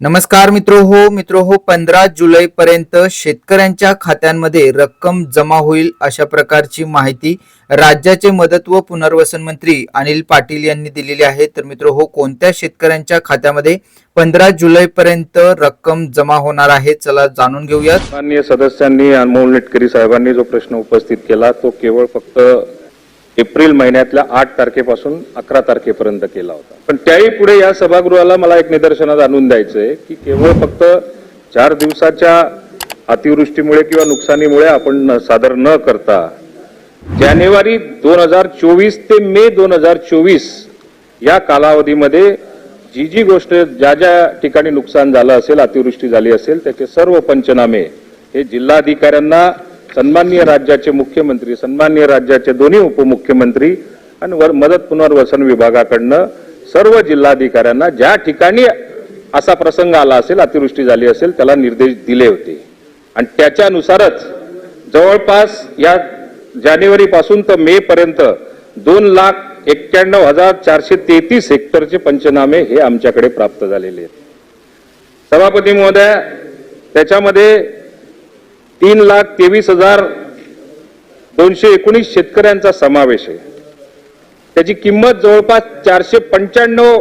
नमस्कार मित्रो हो मित्रो हो पंधरा जुलै पर्यंत शेतकऱ्यांच्या खात्यांमध्ये रक्कम जमा होईल अशा प्रकारची माहिती राज्याचे मदत व पुनर्वसन मंत्री अनिल पाटील यांनी दिलेली आहे. तर मित्रो हो कोणत्या शेतकऱ्यांच्या खात्यामध्ये पंधरा जुलै पर्यंत रक्कम जमा होणार आहे? चला जाणून घेऊयात. माननीय सदस्यांनी अनमोल नेटकरी साहेबांनी जो प्रश्न उपस्थित केला तो केवळ फक्त एप्रिल महिन्यातल्या आठ तारखेपासून अकरा तारखेपर्यंत केला होता. पण त्याही पुढे या सभागृहाला मला एक निदर्शनात आणून द्यायचंय की केवळ फक्त चार दिवसाच्या अतिवृष्टीमुळे किंवा नुकसानीमुळे आपण सादर न करता जानेवारी दोन हजार चोवीस ते मे दोन हजार चोवीस या कालावधीमध्ये जी जी गोष्ट ज्या ज्या ठिकाणी नुकसान झालं असेल अतिवृष्टी झाली असेल त्याचे सर्व पंचनामे हे जिल्हाधिकाऱ्यांना सन्माननीय राज्याचे मुख्यमंत्री सन्माननीय राज्याचे दोन्ही उपमुख्यमंत्री आणि वर मदत पुनर्वसन विभागाकडनं सर्व जिल्हाधिकाऱ्यांना ज्या ठिकाणी असा प्रसंग आला असेल अतिवृष्टी झाली असेल त्याला निर्देश दिले होते. आणि त्याच्यानुसारच जवळपास या जानेवारीपासून तर मे पर्यंत दोन लाख एक्क्याण्णव हजार चारशे तेहतीस हेक्टरचे पंचनामे हे आमच्याकडे प्राप्त झालेले आहेत. सभापती महोदय त्याच्यामध्ये तीन लाख तेवीस हजार दोनशे एकोणीस शेतकऱ्यांचा समावेश आहे. त्याची किंमत जवळपास चारशे पंच्याण्णव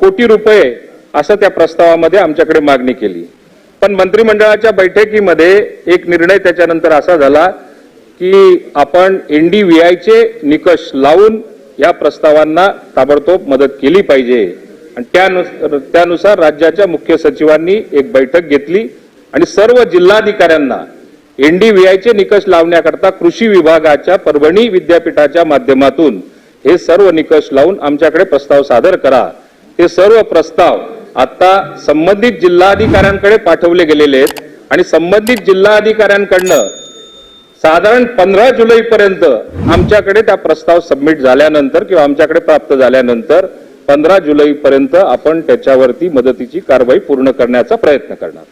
कोटी रुपये असं त्या प्रस्तावामध्ये आमच्याकडे मागणी केली. पण मंत्रिमंडळाच्या बैठकीमध्ये एक निर्णय त्याच्यानंतर असा झाला की आपण एन डी व्ही आयचे निकष लावून या प्रस्तावांना ताबडतोब मदत केली पाहिजे. आणि त्यानुसार त्यानुसार राज्याच्या मुख्य सचिवांनी एक बैठक घेतली आणि सर्व जिल्हाधिकाऱ्यांना एनडीव्हीआयचे निकष लावण्याकरता कृषी विभागाच्या परभणी विद्यापीठाच्या माध्यमातून हे सर्व निकष लावून आमच्याकडे प्रस्ताव सादर करा. हे सर्व प्रस्ताव आता संबंधित जिल्हाधिकाऱ्यांकडे पाठवले गेलेले आहेत आणि संबंधित जिल्हाधिकाऱ्यांकडनं साधारण पंधरा जुलैपर्यंत आमच्याकडे त्या प्रस्ताव सबमिट झाल्यानंतर किंवा आमच्याकडे प्राप्त झाल्यानंतर पंधरा जुलैपर्यंत आपण त्याच्यावरती मदतीची कारवाई पूर्ण करण्याचा प्रयत्न करणार.